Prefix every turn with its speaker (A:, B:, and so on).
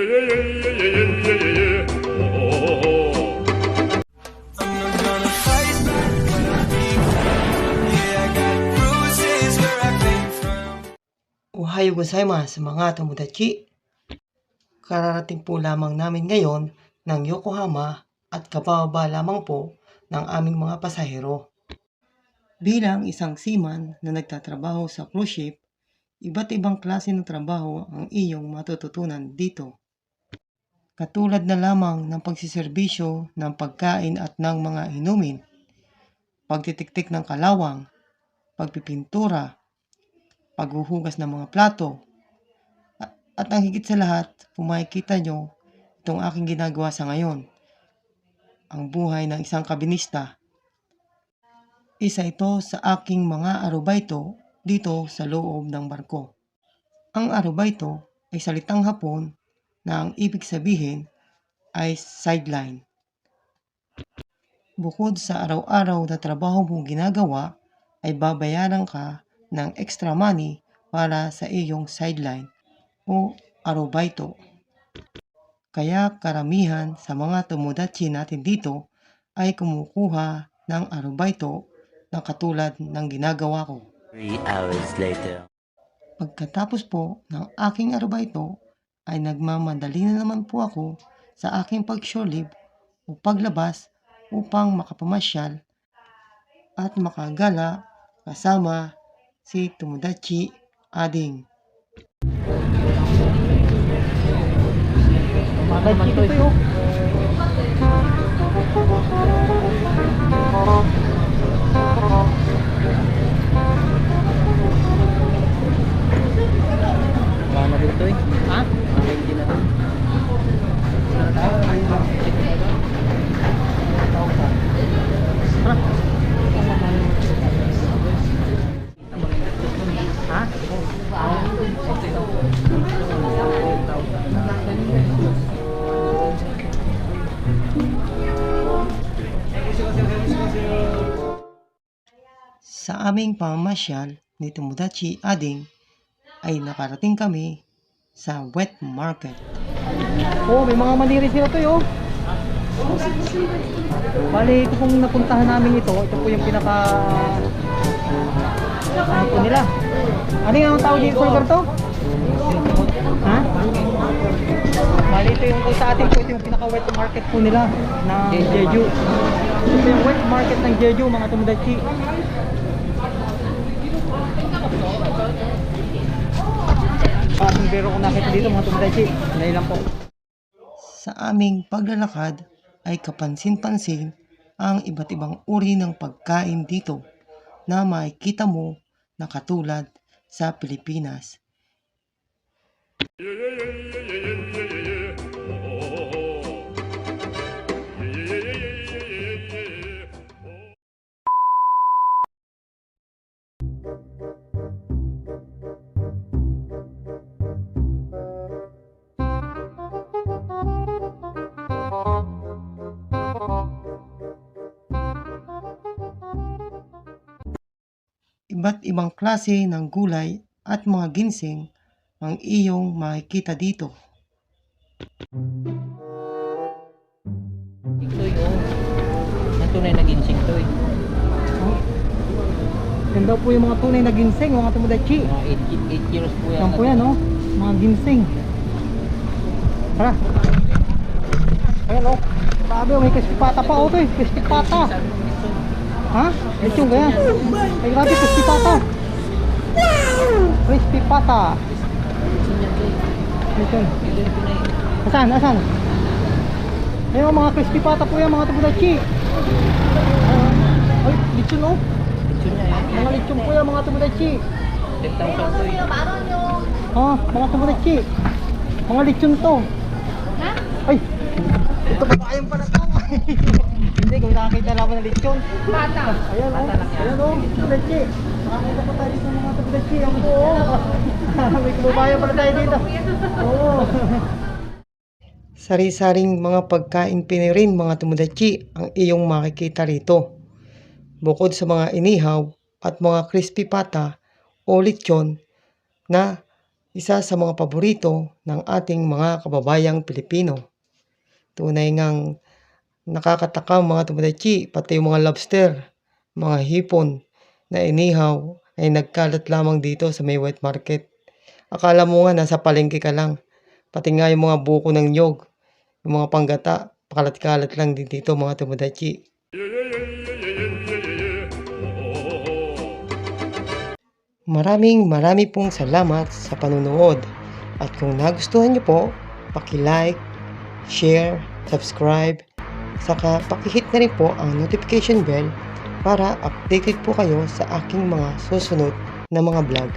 A: Ohayo gozaimasu mga tomodachi. Kararating po lamang namin ngayon ng Yokohama at kababa lamang po ng aming mga pasahero. Bilang isang seaman na nagtatrabaho sa cruise ship, iba't ibang klase ng trabaho ang iyong matututunan dito. Katulad na lamang ng pagsiservisyo ng pagkain at ng mga inumin, pagtitiktik ng kalawang, pagpipintura, paghuhugas ng mga plato, at, at ang higit sa lahat, kung makikita nyo, itong aking ginagawa sa ngayon, ang buhay ng isang kabinista. Isa ito sa aking mga arubaito dito sa loob ng barko. Ang arubaito ay salitang hapon na ang ibig sabihin ay sideline. Bukod sa araw-araw na trabaho mong ginagawa, ay babayaran ka ng extra money para sa iyong sideline o arubaito. Kaya karamihan sa mga tomodachi natin dito ay kumukuha ng arubaito na katulad ng ginagawa ko.
B: Three hours later.
A: Pagkatapos po ng aking arubaito ay nagmamadali na naman po ako sa aking leave o paglabas upang makapamasyal at makagala kasama si Tomodachi Ading.
C: Na to eh. Ha? Wala hindi na to. Ha?
A: Sa aming pamamasyal ni Tomodachi Ading ay nakarating kami sa wet market.
C: Oo, may mga maniri sila to yun. Bali, ito pong napuntahan namin ito. Ito po yung pinaka... Ano po nila? Ano yung tawag dito lugar to? Ha? Bali, ito yung sa atin po, ito yung pinaka wet market po nila ng Jeju. Ito yung wet market ng Jeju, mga tumudachi. Pasong biro ko nakita dito mga tumudachi. Dahil lang po.
A: Sa aming paglalakad ay kapansin-pansin ang iba't ibang uri ng pagkain dito na makikita mo na katulad sa Pilipinas. Iba't ibang klase ng gulay at mga ginseng ang iyong makikita dito.
D: Tiktoy, oh. Ang tunay na ginseng to eh.
C: Oh. Yan daw po yung mga tunay na ginseng, mga tumudachi.
D: Mga 8 years po yan.
C: Yan po yan, oh. Mga ginseng. Tara. Ayan, oh. Grabe, oh, may crispy pata pa, oh, to eh. Ha? Lechong ba yan? Ay, grabe, crispy pata. Crispy pata. Lechong. Asan, asan? Ayun, mga crispy pata po yan, mga tumudachi. Ay, lechon, oh.
D: Lechon niya eh.
C: Mga lechon po yan, mga tumudachi.
D: 10,000 to eh.
C: Ah, mga tumudachi. Mga lechon to. Ha? Ay! Ito ba tayong pala to? Hindi, kung nakakita naman ng lechon. Bata. Ayan o. Ayan o. Tumudachi. Nakakita pa tayo sa mga tumudachi. Ang buo. May kumubayan pala tayo dito. Oo.
A: Sari-saring mga pagkain pinirin mga tumudachi ang iyong makikita rito. Bukod sa mga inihaw at mga crispy pata o lechon na isa sa mga paborito ng ating mga kababayang Pilipino. Tunay ngang nakakatakam mga tomodachi, pati yung mga lobster, mga hipon na inihaw ay nagkalat lamang dito sa may wet market. Akala mo nga nasa palengke ka lang. Pati nga yung mga buko ng nyog, yung mga panggata, pakalat-kalat lang din dito mga tomodachi. Maraming marami pong salamat sa panunood. At kung nagustuhan niyo po, paki-like, share, subscribe, saka paki-hit na rin po ang notification bell para updated po kayo sa aking mga susunod na mga vlog.